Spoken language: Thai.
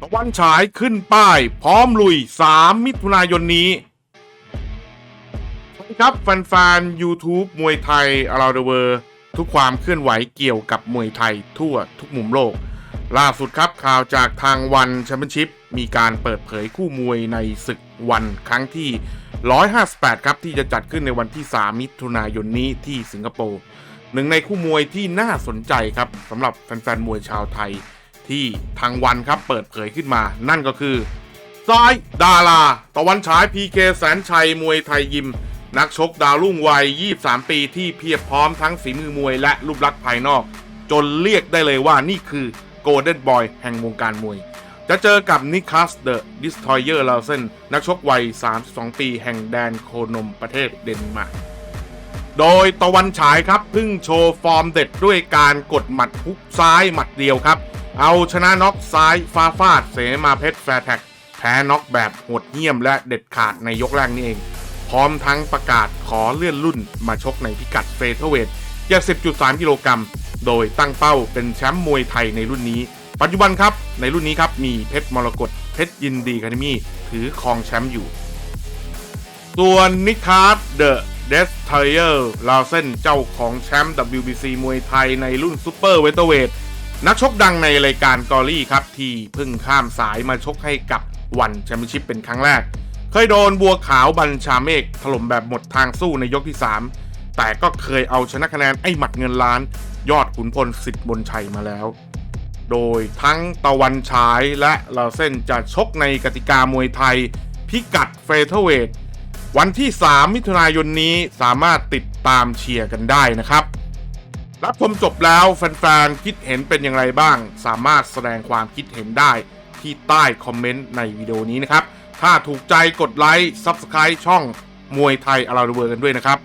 ตะวันฉายขึ้นป้าย พร้อมลุย 3 มิถุนายนนี้สวัสดีครับแฟนๆ YouTube มวยไทย around the world ทุกความเคลื่อนไหวเกี่ยวกับมวยไทยทั่วทุกมุมโลก ล่าสุดครับข่าวจากทางวันแชมเปี้ยนชิพมีการเปิดเผยคู่มวยในศึกวันครั้งที่ 158 ครับ ที่จะจัดขึ้นในวันที่ 3 มิถุนายนนี้ที่สิงคโปร์หนึ่งในคู่มวยที่น่าสนใจครับสำหรับแฟนๆ มวยชาวไทย ที่ทางวันครับเปิดเผยขึ้นมา นั่นก็คือซ้ายดาราตะวันฉายพีเคแสนชัยมวยไทยยิม นักชกดาวรุ่งวัย 23 ปีที่เพียบพร้อมทั้งฝีมือมวยและรูปลักษณ์ภายนอก จนเรียกได้เลยว่านี่คือโกลเด้นบอยแห่งวงการมวย จะเจอกับนิคัสเดอะดิสทอยเออร์ลาเซนนักชกวัย 32 ปีแห่งแดนโคนมประเทศเดนมาร์กโดยตะวันฉายครับเพิ่งโชว์ฟอร์มเด็ดด้วยการกดหมัดฮุกซ้ายหมัดเดียวครับ เอาชนะน็อกซ้ายฟาฟาดเสมาเพชรแฟร์แท็กแพ้น็อกแบบโหดเหี้ยมและเด็ดขาดในยกแรกนี่เอง พร้อมทั้งประกาศขอเลื่อนรุ่นมาชกในพิกัดเฟเธอร์เวท70.3 กิโลกรัม โดยตั้งเป้าเป็นแชมป์มวยไทยในรุ่นนี้ ปัจจุบันครับ ในรุ่นนี้ครับ มีเพชรมรกตเพชรยินดีคาเดมี่ถือครองแชมป์อยู่ส่วนนิคาร์ดเดอะเดสเทเยอร์ลาเซนเจ้าของแชมป์ WBC มวยไทยในรุ่นซูเปอร์เวเตอร์เวท นักชกดังในรายการกอรี่ครับ ที่เพิ่งข้ามสายมาชกให้กับวันแชมเปี้ยนชิพเป็นครั้งแรก เคยโดนบัวขาวบัญชาเมฆถล่มแบบหมดทางสู้ในยกที่ 3 แต่ก็เคยเอาชนะคะแนนไอ้หมัดเงินล้าน ยอดขุนพลสิทธิ์บนชัยมาแล้ว โดยทั้งตะวันฉายและลาเส้นจะชกในกติกามวยไทย พิกัดเฟเธอร์เวทวันที่ 3 มิถุนายนนี้สามารถติดตามเชียร์กันได้นะครับ รับชมจบแล้วแฟนๆคิดเห็นเป็นอย่างไรบ้าง สามารถแสดงความคิดเห็นได้ที่ใต้คอมเมนต์ในวิดีโอนี้นะครับ ถ้าถูกใจกดไลค์ Subscribe ช่องมวยไทยอาราเวอร์กันด้วยนะครับ